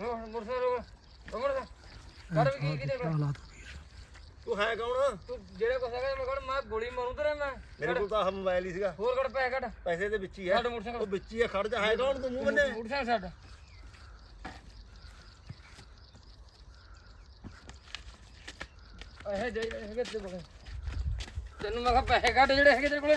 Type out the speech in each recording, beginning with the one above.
ਹੁਣ ਮੁਰਸਾ ਰੋਮਰ ਕਰ ਵੀ ਕੀ ਕਿਤੇ ਹਾਲਾਤ ਤੂੰ ਹੈ ਕੌਣ? ਤੂੰ ਜਿਹੜੇ ਕੋਸਾ ਕਰ ਮੈਂ ਕਹਣ ਮੈਂ ਗੋਲੀ ਮਾਰੂ ਤੇਰੇ ਮੈਂ ਮੇਰੇ ਕੋਲ ਤਾਂ ਆਹ ਮੋਬਾਈਲ ਹੀ ਸੀਗਾ। ਹੋਰ ਕੱਢ ਪੈਸੇ ਕੱਢ। ਪੈਸੇ ਦੇ ਵਿੱਚ ਹੀ ਹੈ ਸਾਡੇ ਮੋਟਰਸਾਈਕਲ। ਉਹ ਵਿੱਚ ਹੀ ਹੈ ਖੜ ਜਾ ਹੈ ਕੌਣ ਤੂੰ ਮੂੰਹ ਬੰਨੇ? ਮੋਟਰਸਾਈਕਲ ਛੱਡ। ਇਹ ਦੇ ਹੈਗੇ ਤੇ ਕੋਲੇ। ਤੈਨੂੰ ਮੈਂ ਕਿਹਾ ਪੈਸੇ ਕੱਢ ਜਿਹੜੇ ਹੈਗੇ ਤੇਰੇ ਕੋਲੇ।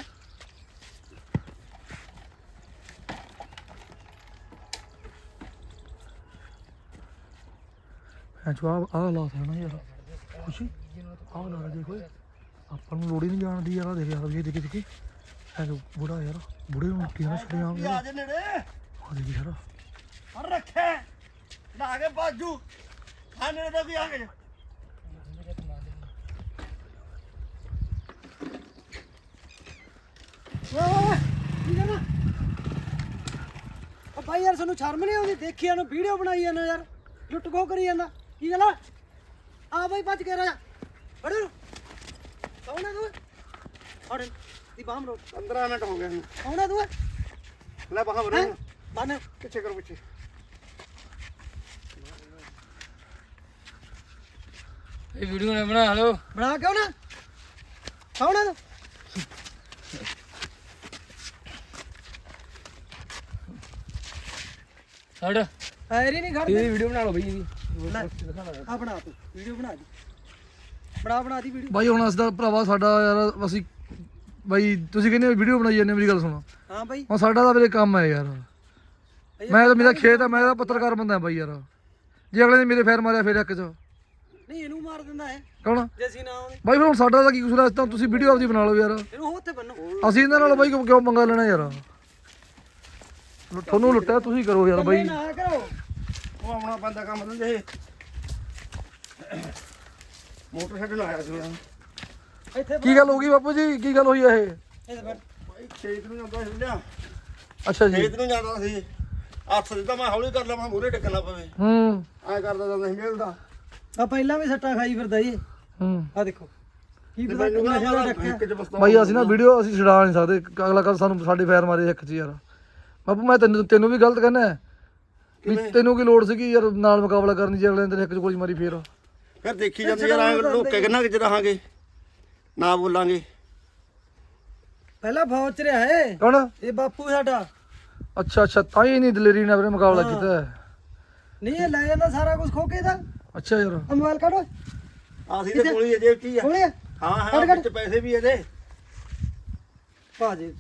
ਐ ਜਵਾਬ ਆ ਹਾਲਾਤ ਹੈ ਨਾ ਯਾਰ ਖੁਸ਼ੀ ਆ ਹਾਲਾਤ ਦੇਖੋ। ਆਪਾਂ ਨੂੰ ਲੋੜ ਹੀ ਨਹੀਂ ਜਾਣ ਦੀ ਯਾਰ ਦੇਖ ਯਾਰ ਇਹ ਦੇਖੀ ਦੇਖੀ। ਐ ਜੋ ਬੁੜਾ ਯਾਰ ਬੁੜੇ ਨੂੰ ਕੀ ਨਾ ਛੜੇ ਆਮ ਆ ਜਾ ਨੇੜੇ। ਆ ਦੇਖੀ ਯਾਰ। ਹਰ ਰੱਖੇ ਨਾ ਕੇ ਬਾਜੂ। ਖਾਣੇ ਦਾ ਵੀ ਆ ਗਿਆ? ਉਹ ਭਾਈ ਯਾਰ ਸਾਨੂੰ ਸ਼ਰਮ ਨਹੀਂ ਆਉਂਦੀ? ਦੇਖੀ ਇਹਨੂੰ ਵੀਡੀਓ ਬਣਾਈ ਜਾਂਦਾ ਯਾਰ। ਲੁੱਟ ਖੋ ਕਰੀ ਜਾਂਦਾ। ਕੀ ਗੱਲ ਆ? ਆ ਭੱਜ ਕੇ ਰਾਜਾ। ਫੜੋ ਇਹਨੂੰ। ਕੌਣ ਹੈ ਤੂੰ? ਫੜ ਇਹਨੂੰ। ਦੀ ਬਾਹਮ ਰੋ 15 ਮਿੰਟ ਹੋ ਗਏ ਨੇ ਕੌਣ ਹੈ ਤੂੰ? ਲੈ ਬਾਹਾਂ ਹੈ? ਬਰੇ ਬੰਨ ਪਿੱਛੇ ਕਰੋ ਪਿੱਛੇ। ਇਹ ਵੀਡੀਓ ਨਾ ਬਣਾ ਲਓ। ਬਣਾ ਕਿਉਂ ਨਾ? ਕੌਣ ਹੈ ਤੂੰ? ਛੱਡ ਹੀ ਨਹੀਂ ਖੜਦੇ ਵੀਡੀਓ ਬਣਾ ਲਓ ਬਈ ਇਹਦੀ। ਆ ਬਣਾ ਤੂੰ ਵੀਡੀਓ ਬਣਾ ਦੀ। ਬਣਾ ਬਣਾ ਦੀ ਵੀਡੀਓ। ਬਾਈ ਹੁਣ ਅਸਦਾ ਭਰਾਵਾ ਸਾਡਾ ਯਾਰ ਅਸੀਂ ਬਾਈ ਤੁਸੀਂ ਕਹਿੰਦੇ ਵੀਡੀਓ ਬਣਾਈ ਜਾਂਦੇ ਮੇਰੀ ਗੱਲ ਸੁਣੋ। ਹਾਂ ਭਾਈ ਹੁਣ ਸਾਡਾ ਤਾਂ ਵੀਰੇ ਕੰਮ ਹੈ ਯਾਰ। ਮੈਂ ਤਾਂ ਮੇਰਾ ਖੇਤ ਹੈ ਮੈਂ ਤਾਂ ਪੱਤਰਕਾਰ ਬੰਦਾ ਬਾਈ ਯਾਰ। ਜੇ ਅਗਲੇ ਨੇ ਮੇਰੇ ਫੇਰ ਮਾਰਿਆ ਫੇਰ ਇੱਕ ਚ। ਨਹੀਂ ਇਹਨੂੰ ਮਾਰ ਦਿੰਦਾ ਹੈ ਕੌਣ? ਜੇ ਅਸੀਂ ਨਾ ਆਉਂਦੇ ਬਾਈ ਫਿਰ ਹੁਣ ਸਾਡਾ ਤਾਂ ਕੀ ਕਸੂਰ ਹੈ ਤਾਂ ਤੁਸੀਂ ਵੀਡੀਓ ਆਪਦੀ ਬਣਾ ਲਓ ਯਾਰ। ਇਹਨੂੰ ਹੋ ਉੱਥੇ ਬੰਨੋ ਅਸੀਂ ਇਹਨਾਂ ਨਾਲ ਬਾਈ ਕਿਉਂ ਮੰਗਾ ਲੈਣਾ ਯਾਰ? ਤੁਹਾਨੂੰ ਲੁੱਟਿਆ ਤੁਸੀਂ ਕਰੋ ਯਾਰ ਬਾਈ। ਨਾ ਕਰੋ। ਉਹ ਆਉਣਾ ਪੈਂਦਾ ਕੰਮ ਦਿੰਦੇ ਇਹ ਮੋਟਰ ਛੱਡਣ ਆਇਆ ਸੀ ਇੱਥੇ ਕੀ ਗੱਲ ਹੋ ਗਈ ਬਾਪੂ ਜੀ? ਕੀ ਗੱਲ ਹੋਈ ਇਹ? ਇੱਥੇ ਬੈਠ ਭਾਈ ਖੇਤ ਨੂੰ ਜਾਂਦਾ ਸੀ ਲਿਆ ਅੱਛਾ ਜੀ। ਖੇਤ ਨੂੰ ਜਾਂਦਾ ਸੀ। ਹੱਥ ਦਿੱਤਾ ਮੈਂ ਹੌਲੀ ਕਰ ਲਵਾਂ ਮੂਰੇ ਟਿਕਣਾ ਪਵੇ। ਹੂੰ। ਐ ਕਰਦਾ ਜਾਂਦਾ ਸੀ ਮਿਲਦਾ। ਆ ਪਹਿਲਾਂ ਵੀ ਸੱਟਾਂ ਖਾਈ ਫਿਰਦਾ ਜੀ। ਹੂੰ। ਆ ਦੇਖੋ। ਕੀ ਪਤਾ ਇੱਕ ਚ ਬਸਤਾ ਬਾਈ ਅਸੀਂ ਨਾ ਵੀਡੀਓ ਅਸੀਂ ਛਡਾ ਨਹੀਂ ਸਕਦੇ। ਅਗਲਾ ਕੱਲ ਸਾਨੂੰ ਸਾਡੇ ਫੇਰ ਮਾਰੇ ਇੱਕ ਚ ਯਾਰ। ਬਾਪੂ ਮੈਂ ਤੈਨੂੰ ਤੈਨੂੰ ਵੀ ਗਲਤ ਕਹਿੰਦਾ। ਵੀ ਤੈਨੂੰ ਕੀ ਲੋੜ ਸੀਗੀ ਯਾਰ ਨਾਲ ਮੁਕਾਬਲਾ ਕਰਨ ਦੀ ਜੇ ਅਗਲੇ ਨੇ ਤੇਰੇ ਇੱਕ ਚ ਗੋਲੀ ਮਾਰੀ ਫੇਰ? ਫਿਰ ਦੇਖੀ ਜਾਂਦੇ ਯਾਰ ਐ ਲੋਕੇ ਕਿੰਨਾ ਕਿ ਰਹਾਂਗੇ। ਨਾ ਬੋਲਾਂਗੇ। ਪਹਿਲਾਂ ਫੌਜ ਚ ਰਿਹਾ ਹੈ ਕੌਣ? ਇਹ ਬਾਪੂ ਸਾਡਾ। ਅੱਛਾ ਅੱਛਾ ਤਾਂ ਹੀ ਨਹੀਂ ਦਲੇਰੀ ਨਾਲ ਵੀਰੇ ਮੁਕਾਬਲਾ ਕੀਤਾ। ਹੈ। ਨਹੀਂ ਇਹ ਲੈ ਜਾਂਦਾ ਸਾਰਾ ਕੁਝ ਖੋ ਕੇ ਦਾ ਅੱਛਾ ਯਾਰ। ਮੋਬਾਈਲ ਕੱਢੋ ਅਸੀਂ ਤੇ ਕੋਲੀ ਜੇਬ ਚ ਹੀ ਆ। ਕੋਲੇ ਹਾਂ? ਹਾਂ ਵਿੱਚ ਪੈਸੇ ਵੀ ਇਹਦੇ। ਭਾਜੀ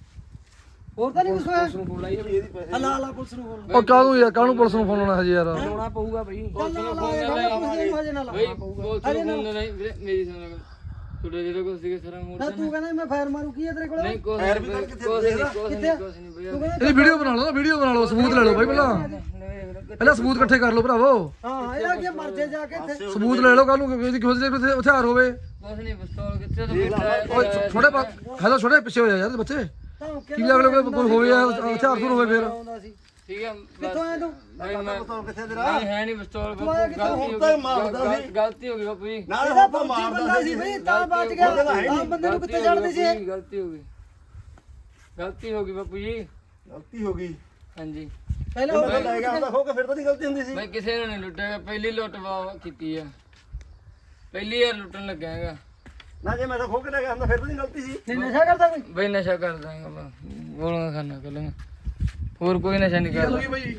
ਹੋਰ ਤਾਂ ਨਹੀਂ ਕੁਝ ਹੋਇਆ ਨੂੰ ਫੋਨ ਲਾਈ ਇਹਦੀ ਪੈਸੇ ਹਲਾ ਹਲਾ ਪੁਲਿਸ ਨੂੰ ਬੋਲ ਉਹ ਕਾਹਨੂੰ ਯਾਰ ਕਾਹਨੂੰ ਪੁਲਿਸ ਨੂੰ ਫੋਨ ਲਾਉਣਾ ਹਜੇ ਯਾਰ? ਲਾਉਣਾ ਪਊਗਾ ਬਈ। ਪੁਲਿਸ ਨੂੰ ਭਾਜੇ ਨਾਲ ਬਈ ਬੋਲ ਤੂੰ ਫੋਨ ਨਹੀਂ ਵੀਰੇ ਮੇਰੀ ਸੁਣ ਲੈ ਛੋਟੇ ਜਿਹੜੇ ਕੋਲ ਸੀਗੇ ਸਾਰਾ ਮੋੜ ਨਾ ਤੂੰ ਕਹਿੰਦਾ ਮੈਂ ਫਾਇਰ ਮਾਰੂ ਕੀ ਹੈ ਤੇਰੇ ਕੋਲ? ਨਹੀਂ ਪੈਰ ਨਹੀਂ ਵੀ ਬਈ, ਕਿੱਥੇ ਲਾ। ਕਿੱਥੇ? ਇਹਦੀ ਵੀਡੀਓ ਬਣਾ ਲਓ ਨਾ ਵੀਡੀਓ ਬਣਾ ਲਓ ਸਬੂਤ ਲੈ ਲਓ ਬਾਈ ਪਹਿਲਾਂ। ਪਹਿਲਾਂ ਸਬੂਤ ਇਕੱਠੇ ਕਰ ਲਓ ਭਰਾਵੋ। ਹਾਂ ਇਹਦਾ ਕੀ ਮਰ ਜੇ ਜਾ ਕੇ ਇੱਥੇ। ਸਬੂਤ ਲੈ ਲਓ ਕੱਲ ਨੂੰ ਕਿਸੇ ਕਿਸੇ ਦੇ ਕਿਤੇ ਹਥਿਆਰ ਹੋਵੇ। ਕੁਛ ਨਹੀਂ ਪਿਸਤੌਲ ਕਿੱਥੇ ਤੋਂ ਮਿਲਦਾ ਓਏ ਛੋਟੇ ਹੈਲੋ ਛੋਟੇ ਪਿੱਛੇ ਹੋ ਜਾ ਯਾਰ ਬੱਚੇ। ਕੀ ਅਗਲੇ ਕੋਲ ਕੋਈ ਹੋਵੇ ਯਾਰ, ਹਥਿਆਰ ਹੁਰ ਹੋਵੇ ਫੇਰ। ਆਉਂਦਾ ਸੀ। ਠੀਕ ਹੈ ਕਿੱਥੋਂ ਆਇਆ ਤੂੰ? ਬਈ ਮੈਂ ਬਤੌਰ ਕਿੱਥੇ ਤੇਰਾ? ਨਹੀਂ ਹੈ ਨਹੀਂ ਪਿਸਤੌਲ ਤੂੰ ਆਇਆ ਕਿੱਥੋਂ? ਗਲਤੀ ਹੋ ਹੁਣ ਤਾਂ ਗਈ। ਮਾਰਦਾ ਗਲ- ਸੀ। ਗਲਤੀ ਹੋ ਗਈ ਬਾਪੂ ਜੀ। ਨਾ ਇਹਦਾ ਆਪਾਂ ਫੌਜੀ ਬੰਦਾ ਮਾਰਦਾ ਸੀ। ਸੀ ਬਈ ਤਾਂ ਬਚ ਗਿਆ। ਉਹਦਾ ਹੈ ਨਹੀਂ। ਆਮ ਬੰਦੇ ਨੂੰ ਕਿੱਥੇ ਗਲਤੀ ਹੋ ਛੱਡਦੇ ਸੀ ਗਈ ਇਹ? ਗਲਤੀ ਹੋ ਗਈ। ਗਲਤੀ ਹੋ ਗਈ ਬਾਪੂ ਜੀ। ਗਲਤੀ ਹੋ ਗਈ। ਹਾਂਜੀ। ਪਹਿਲਾਂ ਜੇ ਉਹ ਮੈਂ ਲੈ ਗਿਆ ਹੁੰਦਾ ਖੋ ਕੇ ਫਿਰ ਤਾਂ ਨਹੀਂ ਗਲਤੀ ਹੁੰਦੀ ਸੀ। ਮੈਂ ਕਿਸੇ ਨੂੰ ਨਹੀਂ ਲੁੱਟਿਆ ਪਹਿਲੀ ਲੁੱਟ ਵਾ ਕੀਤੀ ਆ। ਪਹਿਲੀ ਵਾਰ ਲੁੱਟਣ ਲੱਗਾ ਹੈਗਾ। ਨਾ ਜੇ ਮੈਂ ਤਾਂ ਖੋ ਕੇ ਲੈ ਗਿਆ ਹੁੰਦਾ ਫਿਰ ਤਾਂ ਨਹੀਂ ਗਲਤੀ ਸੀ। ਨਹੀਂ ਨਸ਼ਾ ਕਰਦਾ ਕੋਈ? ਬਈ ਨਸ਼ਾ ਕਰਦਾ ਹੈਗਾ ਮੈਂ ਗੋਲੀਆਂ ਖਾਣਾ ਕੱਲਾਂ ਹੋਰ ਕੋਈ ਨਸ਼ਾ ਨਹੀਂ ਕਰਦਾ। ਬਾਈ।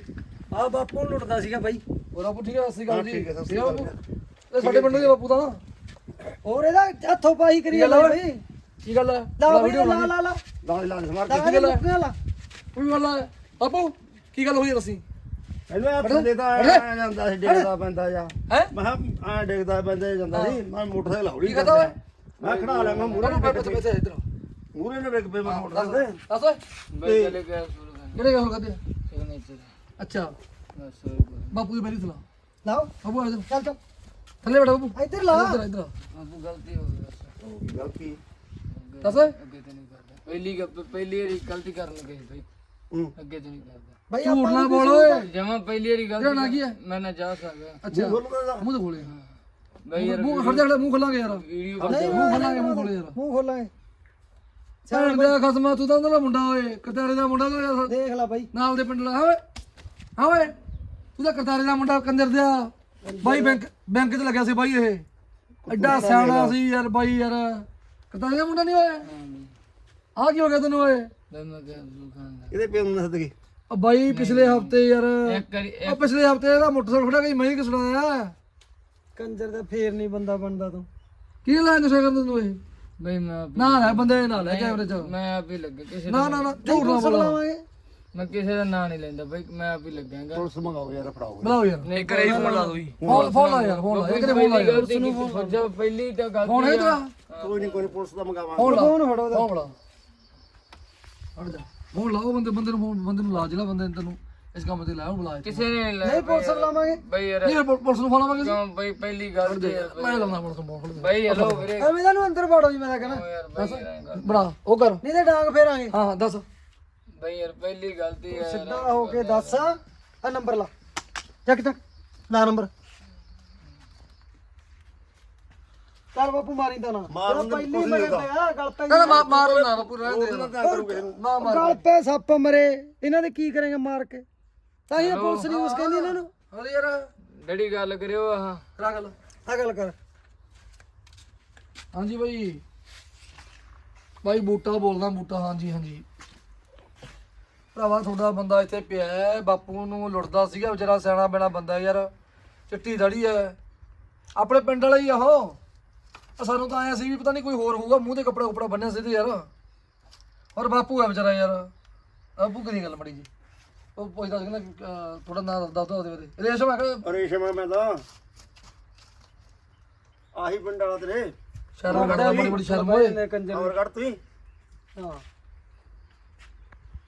ਆ ਬਾਪੂ ਨੂੰ ਲੁੱਟਦਾ ਸੀਗਾ ਬਾਈ। ਹੋਰ ਬਾਪੂ ਠੀਕ ਹੈ ਸਤਿ ਸ਼੍ਰੀ ਅਕਾਲ ਜੀ। ਠੀਕ ਹੈ, ਸਤਿ ਸ਼੍ਰੀ ਹੈ ਬਾਪੂ? ਇਹ ਸਾਡੇ ਪਿੰਡ ਦੇ ਬਾਪੂ ਦਾ ਨਾ। ਹੋਰ ਇਹਦਾ ਹੱਥੋਂ ਪਾਈ ਕਰੀ ਜਾਂਦਾ ਬਈ। ਕੀ ਗੱਲ ਹੈ ਲਾ ਬਈ ਲਾ ਲਾ ਲਾ। ਲਾਲ ਲਾਲ ਸਮਾਰ ਲਾ ਕੇ ਲਾ ਲਾ ਲਾ। ਕੋਈ ਗੱਲ ਹੈ ਬਾਪੂ ਕੀ ਗੱਲ ਹੋਈ ਦੱਸੀ? ਇਹਨੂੰ ਹੱਥ ਦੇਦਾ ਆ ਜਾਂਦਾ ਸੀ ਡੇਗਦਾ ਪੈਂਦਾ ਜਾ। ਹੈ? ਮੈਂ ਆ ਡੇਗਦਾ ਪੈਂਦਾ ਜਾਂਦਾ ਸੀ ਮੈਂ ਮੋਟਰਸਾਈਕਲ ਹੌਲੀ ਕੀ ਓਏ? ਮੈਂ ਖੜਾ ਲਿਆ ਮੈਂ ਮੂਰੇ ਬਾਪੂ ਪੈਸੇ ਪੈਸੇ ਇੱਧਰ ਮੂਰੇ ਨੇ ਡਿੱਗ ਪਏ ਮੈਂ ਮੋਟਰਸਾਈਕਲ ਤੇ। ਦੱਸ ਓਏ। ਬਈ ਚਲੇ ਗਿਆ ਸੁਣ ਕਿਹੜੇ ਗੱਲ ਕਰਦੇ ਸਿਗਨੇਚਰ ਅੱਛਾ। ਬਾਪੂ ਦੀ ਮੇਰੀ ਸਲਾਹ। ਲਾਓ। ਬਾਪੂ ਆ ਜਾ। ਚੱਲ ਚੱਲ। ਥੱਲੇ ਬੈਠਾ ਬਾਪੂ। ਇੱਧਰ ਲਾ। ਇੱਧਰ ਇੱਧਰ ਬਾਪੂ ਗਲਤੀ ਹੋ ਗਈ ਗਲਤੀ। ਦੱਸ ਅੱਗੇ ਤੇ ਨਹੀਂ ਕਰਦਾ। ਪਹਿਲੀ ਪਹਿਲੀ ਵਾਰੀ ਗਲਤੀ ਕਰਨ ਲੱਗੇ ਬਈ। ਹੂੰ। ਅੱਗੇ ਤੇ ਨਹੀਂ ਕਰਦਾ। ਬਈ ਝੂਠ ਨਾ ਬੋਲ ਓਏ। ਜਮਾ ਪਹਿਲੀ ਵਾਰੀ ਨਾਂ ਗਲਤੀ ਕੀ ਹੈ? ਮੈਂ ਨਾ ਜਾ ਸਕਦਾ। ਅੱਛਾ ਬੋਲਦਾ ਮੂੰਹ ਤੇ ਖੋਲੇ ਬਈ ਯਾਰ ਮੂੰਹ ਖੜ ਜਾ ਮੂੰਹ ਖੋਲਾਂਗੇ ਯਾਰ। ਵੀਡੀਓ ਮੂੰਹ ਖੋਲਾਂਗੇ ਮੂੰਹ ਖੋਲੇ ਯਾਰ। ਮੂੰਹ ਖੋਲਾਂਗੇ। ਸਾਡਾ ਦਾ ਖਸਮਾ ਤੂੰ ਤਾਂ ਉਹਨਾਂ ਦਾ ਮੁੰਡਾ ਓਏ ਕਤਾਰੇ ਦਾ ਮੁੰਡਾ ਤਾਂ ਯਾਰ? ਦੇਖ ਲੈ ਬਾਈ। ਨਾਲ ਦੇ ਪਿੰਡ ਦਾ ਹਾਂ ਓਏ। ਹਾਂ ਓਏ ਉਹਦਾ ਕਰਤਾਰੇ ਦਾ ਮੁੰਡਾ ਕੰਜਰ ਦਿਆ। ਬਾਈ ਬੈਂਕ ਬੈਂਕ 'ਚ ਲੱਗਿਆ ਸੀ ਬਾਈ ਇਹ। ਐਡਾ ਸਿਆਣਾ ਸੀ ਯਾਰ ਬਾਈ ਯਾਰ। ਕਰਤਾਰੇ ਦਾ ਮੁੰਡਾ ਨਹੀਂ ਹੋਇਆ ਆ ਕੀ ਹੋ ਗਿਆ ਤੈਨੂੰ ਓਏ? ਬਈ ਮੈਂ ਕੈਪਸੂਲ ਖਾਂਦਾ ਇਹਦੇ ਪਿਓ ਨੂੰ ਦੱਸ ਦਗੇ ਆ ਬਾਈ ਪਿਛਲੇ ਹਫ਼ਤੇ ਯਾਰ। ਆ ਪਿਛਲੇ ਹਫ਼ਤੇ ਇਹਦਾ ਮੋਟਰਸਾਈਕਲ ਫੜਿਆ ਗਈ ਮੈਂ ਹੀ ਆਇਆ। ਕੰਜਰ ਦਾ ਫੇਰ ਨਹੀਂ ਬੰਦਾ ਬਣਦਾ ਤੂੰ। ਕੀ ਲਾਇਆ ਨਸ਼ਾ ਕਰਨ ਤੈਨੂੰ ਇਹ? ਬਈ ਮੈਂ ਨਾ ਲੈ ਬੰਦੇ ਨਾ ਲੈ ਕੈਮਰੇ 'ਚ। ਮੈਂ ਆਪ ਹੀ ਲੱਗਾ ਕਿਸੇ ਨਾ ਨਾ ਨਾ ਝੂਠ ਨਾ ਬੋਲਾ। ਲਾਵਾਂਗੇ। ਮੈਂ ਕਿਸੇ ਦਾ ਨਾਂ ਨਹੀਂ ਲੈਂਦਾ ਬਈ ਮੈਂ ਆਪ ਹੀ ਲੱਗਾਂਗਾ। ਪੁਲਿਸ ਮੰਗਾਓ ਯਾਰ ਫੜਾਓ। ਬੁਲਾਓ ਯਾਰ। ਨਹੀਂ ਕਰੇ ਫੋਨ ਲਾ ਦੋ ਫੋਨ ਫੋਨ ਲਾ ਯਾਰ ਫੋਨ ਲਾ। ਇਹ ਕਿਤੇ ਫੋਨ ਲਾ ਯਾਰ। ਜਦ ਪਹਿਲੀ ਤਾਂ ਗੱਲ ਫੋਨ ਹੈ ਤੇਰਾ? ਕੋਈ ਨਹੀਂ ਕੋਈ ਨੀ, ਪੁਲਿਸ ਦਾ ਮੰਗਾਵਾਂਗੇ। ਫੋਨ ਲਾ। ਫੋਨ ਫੜੋ ਫੋਨ ਲਾ। ਹਟ ਜਾ। ਫੋਨ ਲਾਓ ਬੰਦੇ ਬੰਦੇ ਨੂੰ ਫੋਨ ਬੰਦੇ ਨੂੰ ਲਾ ਜਿਹੜਾ ਬੰਦੇ ਨੇ ਤੈਨੂੰ ਇਸ ਕੰਮ ਤੇ ਲਾਇਆ ਉਹ ਬੁਲਾ ਕਿਸੇ ਨੇ ਨਹੀਂ ਨਹੀਂ ਲਾਇਆ ਪੁਲਿਸ ਲਾਵਾਂਗੇ। ਬਈ ਯਾਰ। ਨਹੀਂ ਪੁ- ਪੁਲਿਸ ਨੂੰ ਫੋਨ ਲਾਵਾਂਗੇ ਕਿਉਂ ਬਈ ਪਹਿਲੀ ਗੱਲ ਤੇ ਯਾਰ ਮੈਂ ਲਾਉਣਾ ਪੁਲਿਸ ਨੂੰ ਫੋਨ ਬਈ ਹਲੋ ਵੀਰੇ। ਐਵੇਂ ਤਾਂ ਨੂੰ ਅੰਦਰ ਵੜੋ ਜੀ ਮੈਂ ਤਾਂ ਕਹਿੰਦਾ। ਯਾਰ ਬਈ ਯਾਰ ਐਂ ਕਰ। ਬੜਾ ਉਹ ਕਰ। ਨਹੀਂ ਤੇ ਡਾਂਗ ਫੇਰਾਂਗੇ। ਹਾਂ ਹਾਂ ਦੱਸ। ਬਈ ਯਾਰ ਪਹਿਲੀ ਗਲਤੀ ਯਾਰ। ਸਿੱਧਾ ਹੋ ਕੇ ਦੱਸ। ਆ ਨੰਬਰ ਲਾ। ਚੱਕ ਚੱਕ। ਲਾ ਨੰਬਰ। ਚੱਲ ਬਾਪੂ ਮਾਰੀ ਤਾਂ ਨਾ। ਪਹਿਲੀ ਮਗਰ ਤੇ ਆ ਗਲ ਪੈ ਨਾ ਨਾ ਮਾਰ ਨਾ ਬਾਪੂ ਰਹਿਣ ਦੇ। ਨਾ ਮਾਰ ਗਲ ਪੈ ਸੱਪ ਮਰੇ। ਇਹਨਾਂ ਦੇ ਕੀ ਕਰੇਗਾ ਮਾਰ ਕੇ? ਤਾਂ ਹੀ ਤਾਂ ਪੁਲਿਸ ਨਹੀਂ ਉਸ ਕਹਿੰਦੀ ਇਹਨਾਂ ਨੂੰ। ਅਰੇ ਯਾਰ। ਡੜੀ ਗੱਲ ਕਰਿਓ ਆਹ। ਕਰਾ ਗੱਲ ਆ ਗੱਲ ਕਰ। ਹਾਂਜੀ ਬਾਈ। ਬਾਈ ਬੂਟਾ ਬੋਲਦਾ ਬੂਟਾ ਹਾਂਜੀ ਹਾਂਜੀ। ਭਰਾਵਾ ਤੁਹਾਡਾ ਬੰਦਾ ਇੱਥੇ ਪਿਆ ਹੈ, ਬਾਪੂ ਨੂੰ ਲੁੱਟਦਾ ਸੀਗਾ ਵਿਚਾਰਾ ਸਿਆਣਾ ਬੈਣਾ ਬੰਦਾ ਯਾਰ। ਚਿੱਟੀ ਦੜੀ ਹੈ। ਆਪਣੇ ਪਿੰਡ ਵਾਲਾ ਹੀ ਆ ਉਹ। ਆ ਸਾਨੂੰ ਤਾਂ ਆਇਆ ਸੀ ਵੀ ਪਤਾ ਨਹੀਂ ਕੋਈ ਹੋਰ ਹੋਊਗਾ ਮੂੰਹ ਤੇ ਕੱਪੜਾ ਕੁਪੜਾ ਬੰਨਿਆ ਸੀ ਤੇ ਯਾਰ। ਔਰ ਬਾਪੂ ਹੈ ਵਿਚਾਰਾ ਯਾਰ। ਬਾਪੂ ਕਿਹਦੀ ਗੱਲ ਮੜੀ ਜੀ। ਉਹ ਪੁੱਛਦਾ ਸੀ ਕਹਿੰਦਾ ਕਿ, ਅਹ, ਤੁਹਾਡਾ ਨਾਮ ਦੱਸ ਦੋ ਉਹਦੇ ਬਾਰੇ। ਰੇਸ਼ਮ ਹੈ ਕਿ ਰੇਸ਼ਮ ਮੈਂ ਤਾਂ। ਆਹੀ ਪਿੰਡ ਵਾਲਾ ਤੇਰੇ। ਸ਼ਰਮ ਕਰਦਾ ਬੜੀ ਬੜੀ ਸ਼ਰਮ ਓਏ। ਕੰਜਰ ਹੋਰ ਕੱਢ ਤੂੰ ਹਾਂ।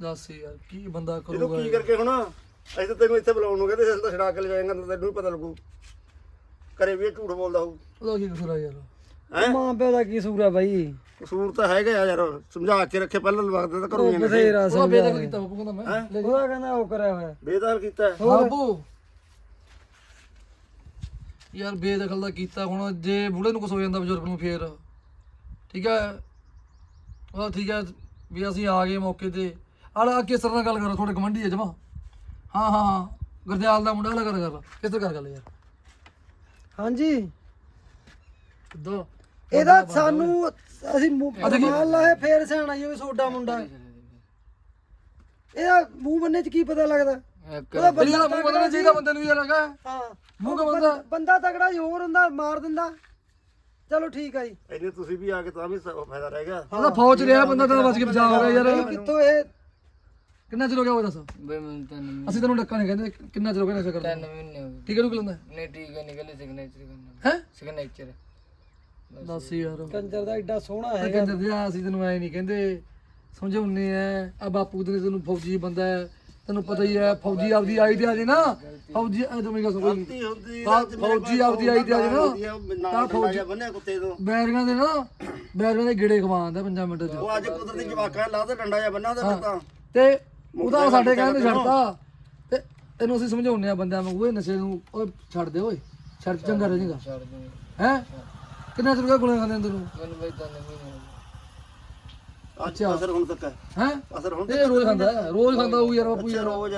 ਦੱਸ ਯਾਰ ਕੀ ਬੰਦਾ ਇਹਨੂੰ ਕਰੂਗਾ ਕੀ ਕਰਕੇ ਹੁਣ? ਅਸੀਂ ਤਾਂ ਤੈਨੂੰ ਇੱਥੇ ਬੁਲਾਉਣ ਨੂੰ ਕਹਿੰਦੇ ਅਸੀਂ ਤਾਂ ਛਡਾ ਕੇ ਲੈ ਜਾਏਗਾ ਤੈਨੂੰ ਵੀ ਪਤਾ ਲੱਗੂ। ਕਰੇ ਵੀ ਇਹ ਝੂਠ ਬੋਲਦਾ ਹੋਊ। ਉਹਦਾ ਕੀ ਕਸੂਰ ਆ ਯਾਰ? ਹੈ? ਮਾਂ ਪਿਓ ਦਾ ਕੀ ਸੂਰ ਆ ਬਾਈ? ਕਸੂਰ ਤਾਂ ਹੈਗਾ ਆ ਯਾਰ ਸਮਝਾ ਕੇ ਰੱਖੇ ਪਹਿਲਾਂ ਵਕਤ ਤਾਂ ਕਰੂੰ ਜਾਂਦੇ ਬਥੇਰਾ ਉਹਦਾ ਕੀਤਾ ਬਾਪੂ ਕਹਿੰਦਾ ਮੈਂ। ਲੈ ਉਹਦਾ ਕਹਿੰਦਾ ਉਹ ਕਰਿਆ ਹੋਇਆ। ਬੇਦਾਲ ਕੀਤਾ। ਹੈ। ਬਾਪੂ ਯਾਰ ਬੇਦਖਲ ਦਾ ਕੀਤਾ ਹੁਣ ਜੇ ਬੁੜੇ ਨੂੰ ਕੁਝ ਹੋ ਜਾਂਦਾ ਬਜ਼ੁਰਗ ਨੂੰ ਫੇਰ। ਠੀਕ ਹੈ ਉਹ ਠੀਕ ਹੈ ਵੀ ਅਸੀਂ ਆ ਗਏ ਮੌਕੇ ਤੇ। ਆਲਾ ਕਿਸ ਤਰ੍ਹਾਂ ਨਾਲ ਗੱਲ ਕਰੋ ਤੁਹਾਡੇ ਗਵੰਡੀ ਹੈ ਜਮਾ। ਹਾਂ ਹਾਂ ਹਾਂ। ਗੁਰਦਿਆਲ ਦਾ ਮੁੰਡਾ ਵਾਲਾ ਗੱਲ ਕਰ। ਕਿਸ ਤਰ੍ਹਾਂ ਕਰ ਗੱਲ ਯਾਰ। ਹਾਂਜੀ। ਕਿੱਦਾਂ? ਇਹਦਾ ਸਾਨੂੰ ਅਸੀਂ ਮਾਲ ਲਾਏ ਫੇਰ ਸਿਆਣਾ ਜੀ ਉਹ ਸੋਡਾ ਮੁੰਡਾ। ਇਹਦਾ ਮੂੰਹ ਬੰਨੇ ਚ ਕੀ ਪਤਾ ਲੱਗਦਾ? ਉਹਦਾ ਬੰਦਾ ਗੱਲ ਮੂੰਹ ਬਦਲਣਾ ਚਾਹੀਦਾ ਬੰਦੇ ਨੂੰ ਯਾਰ ਹੈਗਾ। ਹਾਂ। ਮੂੰਹ ਕਾ ਬੰਦਾ ਬੰਦਾ ਤਗੜਾ ਹੋਰ ਹੁੰਦਾ ਮਾਰ ਦਿੰਦਾ। ਚਲੋ ਠੀਕ ਆ ਜੀ। ਇਹਨੇ ਤੁਸੀਂ ਵੀ ਆ ਕੇ ਤਾਂ ਵੀ ਫਾਇਦਾ ਰਹਿ ਗਿਆ। ਉਹਦਾ ਫੌਜ ਰਿਹਾ ਬੰਦਾ ਤਾਂ ਬਚ ਕੇ ਬਚਾ ਹੋ ਗਿਆ ਯਾਰ ਕਿੱਥੋਂ ਇਹ? ਕਿੰਨਾ ਚਿਰ ਹੋ ਗਿਆ ਉਹ ਦੱਸ? ਬਈ ਮੈਨੂੰ ਤਾਂ ਨਹੀਂ ਅਸੀਂ ਤੈਨੂੰ ਡੱਕਾ ਨਹੀਂ ਕਹਿੰਦੇ ਕਿੰਨਾ ਚਿਰ ਹੋ ਗਿਆ ਨਸ਼ਾ ਕਰਦਾ? ਤਿੰਨ ਮਹੀਨੇ ਹੋ ਗਏ। ਠੀਕ ਹੈ ਨੂੰ ਕਿਲੰਦਾ ਨਹੀਂ ਠੀਕ ਹੈ ਨਿਕਲੇ ਸਿਗਨੇਚਰ ਕਰਨਾ। ਹੈ? ਸਿਗਨੇਚਰ ਦੱਸ ਯਾਰ। ਕੰਜਰ ਦਾ ਐਡਾ ਸੋਹਣਾ ਹੈ ਕਹਿੰਦੇ ਦਿਆ ਅਸੀਂ ਤੈਨੂੰ ਐ ਨਹੀਂ ਕਹਿੰਦੇ ਸਮਝਾਉਨੇ ਐ ਆ ਬਾਪੂ ਦੇ ਤੈਨੂੰ ਫੌਜੀ ਬੰਦਾ ਹੈ ਤੈਨੂੰ ਪਤਾ ਹੀ ਹੈ ਫੌਜੀ ਆਪਦੀ ਆਈਡੀਆ ਦੇ ਨਾ ਫੌਜੀ ਐ ਤੂੰ ਮੇਰੀ ਗੱਲ ਸੁਣ ਤੀ ਹੁੰਦੀ ਤਾਂ ਫੌਜੀ ਆਪਦੀ ਆਈਡੀਆ ਦੇ ਨਾ ਨਾ ਫੌਜੀ ਬੰਨੇ ਕੁੱਤੇ ਤੋਂ। ਬੈਰੀਆਂ ਦੇ ਨਾ ਬੈਰੀਆਂ ਦੇ ਗੇੜੇ ਖਵਾਉਂਦਾ ਪੰਜਾਂ ਮਿੰਟ ਚ। ਉਹ ਅੱਜ ਕੁਦਰਤੀ ਜਵਾਕਾਂ ਲਾ ਤੇ ਡੰਡਾ ਜਾਂ ਬੰਨਾ ਤੇ ਤਾਂ ਤੇ ਉਹਦਾ ਸਾਡੇ ਕਹਿੰਦੇ ਛੱਡਤਾ। ਤੇ ਤੈਨੂੰ ਅਸੀਂ ਸਮਝਾਉਨੇ ਆ ਬੰਦਿਆਂ ਨੂੰ ਓਏ ਨਸ਼ੇ ਨੂੰ ਓਏ ਛੱਡ ਦੇ ਓਏ। ਛੱਡ ਚੰਗਾ ਰਹਿ ਜਾਏਗਾ ਛੱਡ ਦੂੰ। ਹੈ? ਕਿੰਨਾ ਚਿਰ ਹੋ ਗਿਆ ਗੁਣੇ ਖਾਂਦੇ ਨੂੰ? ਤੈਨੂੰ ਮੈਨੂੰ ਬਈ ਤਿੰਨ ਮਹੀਨੇ ਹੋ ਗਏ ਅੱਜ ਅਸਰ ਹੁਣ ਤੱਕ ਹੈ। ਹੈ? ਅਸਰ ਹੁਣ ਇਹ ਰੋਜ਼ ਖਾਂਦਾ ਹੈ, ਰੋਜ਼ ਖਾਂਦਾ ਉਹ ਯਾਰ ਬਾਪੂ ਯਾਰ। ਰੋਜ਼।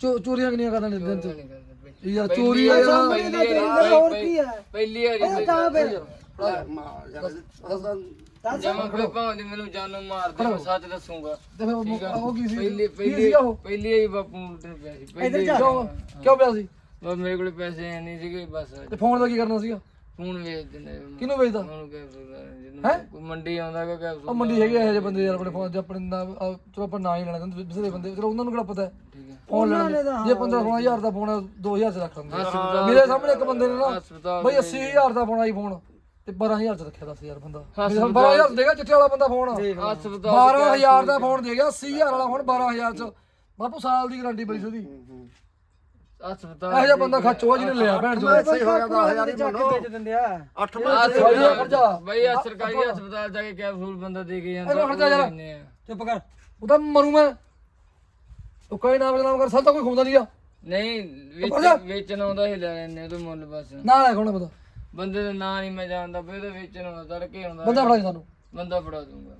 ਚੋ ਚੋਰੀਆਂ ਕਿੰਨੀਆਂ ਕਰਦਾ ਨੇ ਦਿਨ ਚ? ਨਹੀਂ ਯਾਰ ਚੋਰੀ ਆ ਯਾਰ। ਹੋਰ ਕੀ ਹੈ? ਪਹਿਲੀ ਵਾਰੀ ਤਾਂ ਫਿਰ ਜਮਾ ਕੋਈ ਭਾਵੇਂ ਮੈਨੂੰ ਜਾਨੋਂ ਮਾਰ ਦੇ ਮੈਂ ਸੱਚ ਦੱਸੂਗਾ। ਤੇ ਫਿਰ ਉਹ ਉਹ ਕੀ ਸੀ? ਪਹਿਲੀ ਕੀ ਪਹਿਲੀ ਸੀਗਾ ਉਹ? ਪਹਿਲੀ ਵਾਰੀ ਬਾਪੂ ਨੂੰ ਲੁੱਟਣ ਪਿਆ ਸੀ। ਪਹਿਲੀ ਕਿਉਂ ਕਿਉਂ ਪਿਆ ਸੀ? ਬਸ ਮੇਰੇ ਕੋਲ ਪੈਸੇ ਹੈ ਨਹੀਂ ਸੀਗੇ ਬਸ। ਤੇ ਫੋਨ ਦਾ ਕੀ ਕਰਨਾ ਸੀਗਾ? ਫੋਨ ਵੇਚ ਦਿੰਦੇ ਕਿਹਨੂੰ ਵੇਚਦਾ? ਉਹਨੂੰ ਕੈਪਸੂਲ ਕੋਈ ਮੰਡੀ ਆਉਂਦਾ ਕਿ ਉਹ ਕੈਪਸੂਲ ਮੰਡੀ ਹੈਗੇ ਇਹੋ ਜਿਹੇ ਬੰਦੇ ਯਾਰ ਆਪਣੇ ਫੋਨ 'ਚ ਆਪਣੇ ਨਾ ਆਹ ਚਲੋ ਆਪਾਂ ਨਾ ਹੀ ਲੈਣਾ ਚਾਹੁੰਦੇ ਬਿਸਰੇ ਬੰਦੇ ਚਲੋ ਉਹਨਾਂ ਨੂੰ ਕਿਹੜਾ ਪਤਾ ਹੈ? ਠੀਕ ਹੈ। ਫੋਨ ਲੈਣਾ ਜੇ 15 16000 ਦਾ ਫੋਨ 2000 ਚ ਰੱਖ ਲੈਂਦੇ। ਹਸਪਤਾਲ ਮੇਰੇ ਸਾਹਮਣੇ ਇੱਕ ਬੰਦੇ ਨੇ ਨਾ ਹਸਪਤਾਲ ਬਈ 80000 ਦਾ ਫੋਨ ਆਈਫੋਨ ਤੇ 12000 ਚ ਰੱਖਿਆ 10000 ਬੰਦਾ। 12000 ਦੇਗਾ ਚਿੱਟੇ ਵਾਲਾ ਬੰਦਾ ਫੋਨ? ਹਸਪਤਾਲ 12000 ਦਾ ਫੋਨ ਦੇ ਗਿਆ 80000 ਵਾਲਾ ਫੋਨ 12000 ਚ। ਬਾਪੂ ਸਾਲ ਦੀ ਗਾਰੰਟੀ ਬੜੀ ਉਹਦੀ। ਹਸਪਤਾਲ ਇਹੋ ਜਿਹਾ ਬੰਦਾ ਖੱਚੋ ਜਿਹਨੇ ਲਿਆ ਭੈਣ ਚੋ ਸਹੀ ਹੋ ਗਿਆ 10000 ਹੀ ਚੱਕ ਵੇਚ ਦਿੰਦੇ ਆ 8 ਮਾਸ ਖੜਜਾ ਖੜਜਾ ਬਈ ਆ ਸਰਕਾਰੀ ਹਸਪਤਾਲ ਜਾ ਕੇ ਕੈਪਸੂਲ ਬੰਦਾ ਦੇ ਕੇ ਜਾਂਦਾ ਜਾ ਯਾਰ। ਆ। ਚੁੱਪ ਕਰ ਉਹ ਤਾਂ ਮਰੂ ਮੈਂ ਉਹ ਕੋਈ ਨਾਮ ਨਾਮ ਕਰ ਸਾਲ ਤਾਂ ਕੋਈ ਖੁੰਦਾ ਨਹੀਂ ਜਾ। ਵੇਚ- ਵੇਚਣ ਆਉਂਦਾ ਹੀ ਲੈ ਲੈਣੇ ਉਹਦੇ ਮੁੱਲ ਬਸ ਨਾ ਲੈ ਕੋਣ ਬੰਦਾ ਬੰਦੇ ਦਾ ਨਾਂ ਨਹੀਂ ਮੈਂ ਜਾਣਦਾ ਬਈ ਉਹਦਾ ਵੇਚਣ ਆਉਂਦਾ ਤੜਕੇ ਆਉਂਦਾ ਬੰਦਾ ਫੜਾ ਦੇ ਸਾਨੂੰ ਬੰਦਾ ਫੜਾ ਦੂੰਗਾ